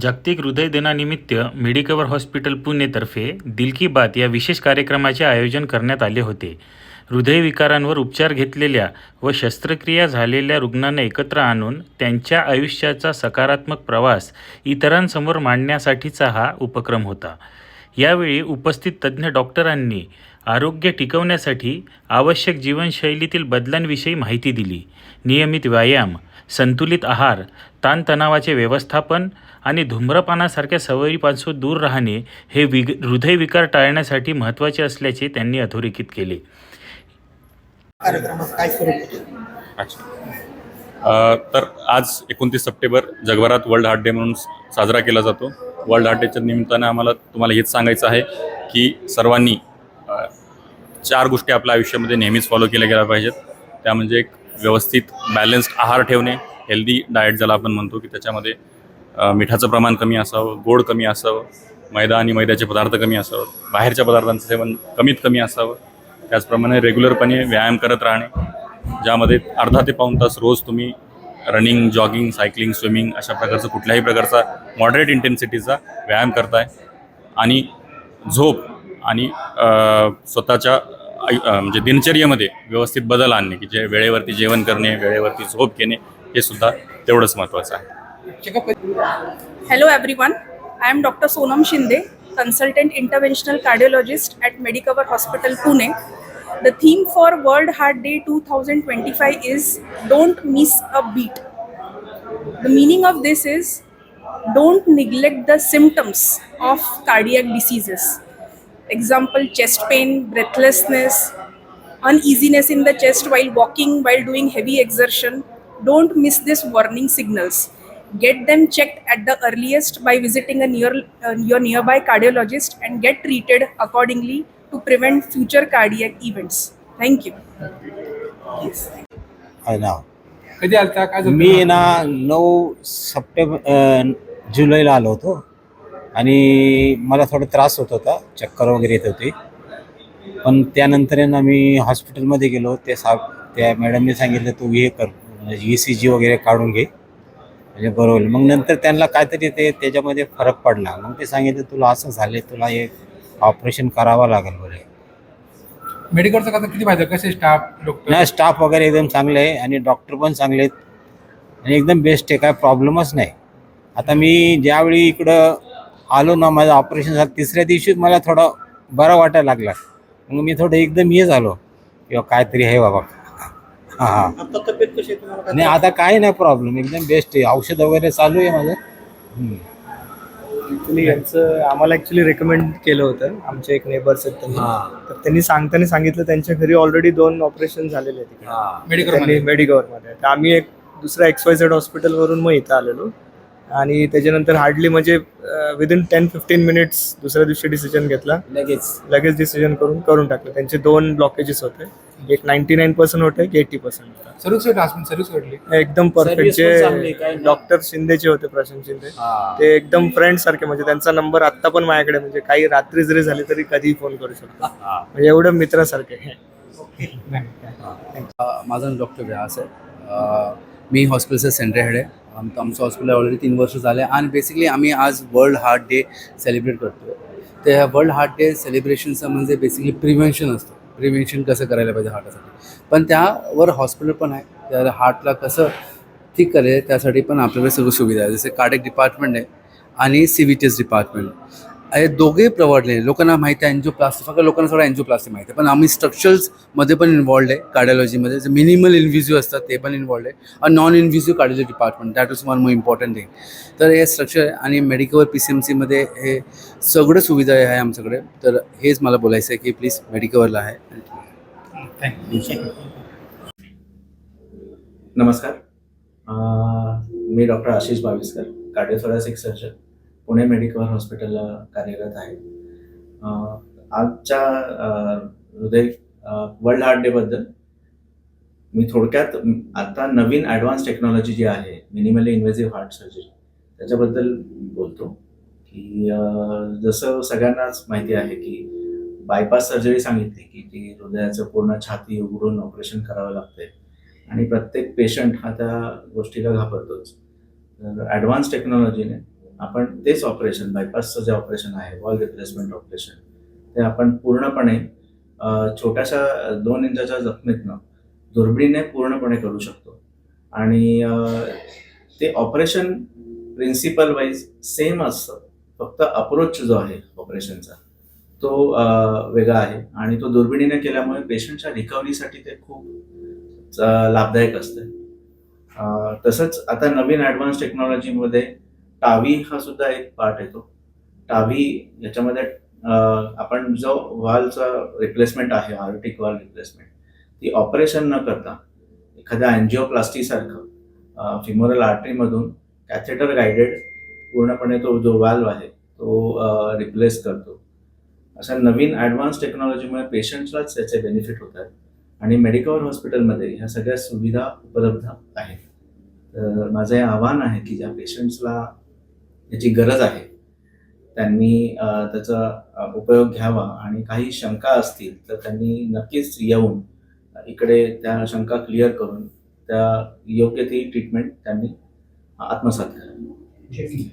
जागतिक हृदय दिनानिमित्त मेडिकवर हॉस्पिटल पुणेतर्फे दिल की बात या विशेष कार्यक्रमाचे आयोजन करण्यात आले होते. हृदयविकारांवर उपचार घेतलेल्या व शस्त्रक्रिया झालेल्या रुग्णांना एकत्र आणून त्यांच्या आयुष्याचा सकारात्मक प्रवास इतरांसमोर मांडण्यासाठीचा हा उपक्रम होता. यावेळी उपस्थित तज्ज्ञ डॉक्टरांनी आरोग्य टिकवण्यासाठी आवश्यक जीवनशैलीतील बदलांविषयी माहिती दिली. नियमित व्यायाम संतुलित आहार ताणतणावाचे व्यवस्थापन आणि धूम्रपानासारख्या सवयीपासून दूर राहणे हे विग हृदयविकार टाळण्यासाठी महत्त्वाचे असल्याचे त्यांनी अधोरेखित केले. अच्छा. अ, तर आज एकोणतीस सप्टेंबर जगभरात वर्ल्ड हार्ट डे म्हणून साजरा केला जातो. वर्ल्ड हार्ट डेच्या निमित्तानं आम्हाला तुम्हाला हेच सांगायचं आहे की सर्वांनी चार गोष्टी आपल्या आयुष्यामध्ये नेहमीच फॉलो केल्या गेल्या पाहिजेत. त्या म्हणजे एक व्यवस्थित बॅलन्स्ड आहार ठेवणे हेल्दी डाएट ज्याला आपण म्हणतो की त्याच्यामध्ये मिठाचं प्रमाण कमी असावं गोड कमी असावं मैदा आणि मैद्याचे पदार्थ कमी असावं बाहेरच्या पदार्थांचं सेवन कमीत कमी असावं. त्याचप्रमाणे रेग्युलरपणे व्यायाम करत राहणे ज्यामध्ये अर्धा ते पाऊण तास रोज तुम्ही रनिंग जॉगिंग सायकलिंग स्विमिंग अशा प्रकारचं कुठल्याही प्रकारचा मॉडरेट इंटेन्सिटीचा व्यायाम करताय. आणि झोप आणि स्वतःच्या म्हणजे दिनचर्येमध्ये व्यवस्थित बदल आणणे की जे वेळेवरती जेवण करणे वेळेवरती झोप घेणे हे सुद्धा तेवढंच महत्त्वाचं आहे. checkup Hello everyone. I am Dr. Sonam Shinde, consultant interventional cardiologist at Medicover Hospital Pune. The theme for World Heart Day 2025 is Don't Miss a Beat. The meaning of this is don't neglect the symptoms of cardiac diseases. Example chest pain, breathlessness, uneasiness in the chest while walking, while doing heavy exertion. Don't miss these warning signals. Get them checked at the earliest by visiting a near uh, your nearby cardiologist and get treated accordingly to prevent future cardiac events thank you आहे ना कधी आलता काय झालं? मी ना नऊ September अ, जुलैला आलो होतो आणि मला थोडा त्रास होत होता चक्कर वगैरे येत होती पण त्यानंतर ना मी हॉस्पिटलमध्ये गेलो ते सा त्या मॅडमने सांगितलं तू हे कर ई सी जी वगैरे काढून घे म्हणजे बरं होईल. मग नंतर त्यांना काहीतरी ते त्याच्यामध्ये फरक पडला. मग ते सांगितलं तुला असं झालं तुला एक ऑपरेशन करावं लागेल बरे. मेडिकलचं कसं किती पाहिजे कसे स्टाफ डॉक्टर नाही स्टाफ वगैरे एकदम चांगले आहे आणि डॉक्टर पण चांगले आहेत. आणि एकदम बेस्ट आहे काय प्रॉब्लेमच नाही. आता मी ज्यावेळी इकडं आलो ना माझं ऑपरेशन झालं तिसऱ्या दिवशीच मला थोडं बरं वाटायला लागला. मग मी थोडं एकदम हे झालो. किंवा काहीतरी आहे बाबा. हां हां. आता तब्येत कशी आहे तुम्हाला? काय नाही आता काही नाही प्रॉब्लेम एकदम बेस्ट आहे. औषध वगैरे चालू आहे माझं. हम्म. यांचं आम्हाला ॲक्च्युली रेकमेंड केलं होतं. आमचे एक नेबर्स आहेत त्यांनी. हां. तर त्यांनी सांगताना सांगितलं त्यांच्या घरी ऑलरेडी दोन ऑपरेशन झालेले आहेत तिकडे. हां. मेडिकल त्यांनी मेडिकवरमध्ये तर आम्ही एक दुसऱ्या एक्स वाय झेड हॉस्पिटलवरून मग इथं आलेलो. आणि त्याच्यानंतर हार्डली म्हणजे विदिन टेन फिफ्टीन मिनिट्स दुसऱ्या दिवशी डिसिजन घेतला. लगेच. लगेच डिसिजन करून करून टाकलं. त्यांचे दोन ब्लॉकेजेस होते. एक नाईन्टी नाईन पर्सेंट होते एक एटी पर्सेंट होता. भेटली एकदम परफेक्ट Service पण चांगली, काही जे नाही. डॉक्टर शिंदेचे होते प्रशांत शिंदे. हां. ते एकदम फ्रेंड सारखे म्हणजे त्यांचा नंबर आता पण माझ्याकडे म्हणजे काही रात्री जरी झाली तरी कधीही फोन करू शकतो. हां. म्हणजे एवढं मित्रासारखे अ, माझं नाव डॉक्टर व्यास आहे. अ, मी हॉस्पिटलचं सेंटर हेड आहे. आम आमचं हॉस्पिटल ऑलरेडी तीन वर्ष झाले आणि बेसिकली आम्ही आज वर्ल्ड हार्ट डे सेलिब्रेट करतो तर ह्या वर्ल्ड हार्ट डे सेलिब्रेशनचं म्हणजे बेसिकली प्रिव्हेन्शन असतं. प्रिव्हेन्शन कसं करायला पाहिजे हार्टासाठी पण त्यावर हॉस्पिटल पण आहे. त्या हार्टला कसं ठीक करेल त्यासाठी पण आपल्याकडे सगळं सुविधा आहे. जसे कार्डिक डिपार्टमेंट आहे आणि C V T S department हे दोघे प्रवडले लोकांना माहिती आहे अँजिओप्लास्टी फक्त लोकांना थोडं अँजिओप्लास्टी माहिती आहे. पण आम्ही स्ट्रक्चर्समध्ये पण इन्वॉल्ड आहे कार्डिओलॉजीमध्ये जे मिनिमल इन्व्हिजिओ असतात ते पण इन्वॉल्ड आहे. आणि non invasive cardiology department that is one more important thing तर हे स्ट्रक्चर आणि मेडिकल पी सी एम सीमध्ये हे सगळं सुविधा आहे आमच्याकडे. तर हेच मला बोलायचं आहे की प्लीज मेडिकलला आहे. नमस्कार. मी doctor Ashish Baviskar cardiothoracic surgeon Pune medical हॉस्पिटलला कार्यरत आहे. आजच्या हृदय वर्ल्ड हार्ट डेबद्दल मी थोडक्यात आता नवीन ॲडव्हान्स टेक्नॉलॉजी जी आहे मिनिमली इन्व्हेजिव्ह हार्ट सर्जरी त्याच्याबद्दल बोलतो की जसं सगळ्यांनाच माहिती आहे की बायपास सर्जरी सांगितली की ती हृदयाचं पूर्ण छाती उघडून ऑपरेशन करावं लागते आणि प्रत्येक पेशंट हा त्या गोष्टीला घाबरतोच. तर ॲडव्हान्स टेक्नॉलॉजीने आपण तेच ऑपरेशन बायपासचं जे ऑपरेशन आहे वॉल रिप्लेसमेंट ऑपरेशन ते आपण पूर्णपणे छोट्याशा दोन इंचाच्या जखमेतनं दुर्बिणीने पूर्णपणे करू शकतो. आणि ते ऑपरेशन प्रिन्सिपल वाईज सेम असतं. फक्त अप्रोच जो आहे ऑपरेशनचा तो वेगळा आहे. आणि तो दुर्बिणीने केल्यामुळे पेशंटच्या रिकव्हरीसाठी ते खूप लाभदायक असते. तसंच आता नवीन ॲडव्हान्स टेक्नॉलॉजीमध्ये टावी हा सुद्धा एक पार्ट येतो टावी याच्यामध्ये आपण जो वॉलचा रिप्लेसमेंट आहे आर्टिक वॉल रिप्लेसमेंट ती ऑपरेशन न करता एखाद्या अँजिओप्लास्टीसारखं फिमोरल आर्टरीमधून कॅथेटर गायडेड पूर्णपणे तो जो वाल्व आहे तो रिप्लेस करतो. अशा नवीन ॲडव्हान्स टेक्नॉलॉजीमुळे पेशंट्सलाच त्याचे बेनिफिट होतात. आणि मेडिकल हॉस्पिटलमध्ये ह्या सगळ्या सुविधा उपलब्ध आहेत. तर माझं हे आव्हान आहे की ज्या पेशंट्सला याची गरज आहे त्यांनी त्याचा उपयोग घ्यावा आणि काही शंका असतील तर त्यांनी नक्कीच येऊन इकडे त्या शंका क्लिअर करून त्या योग्य ती ट्रीटमेंट त्यांनी आत्मसात करावी.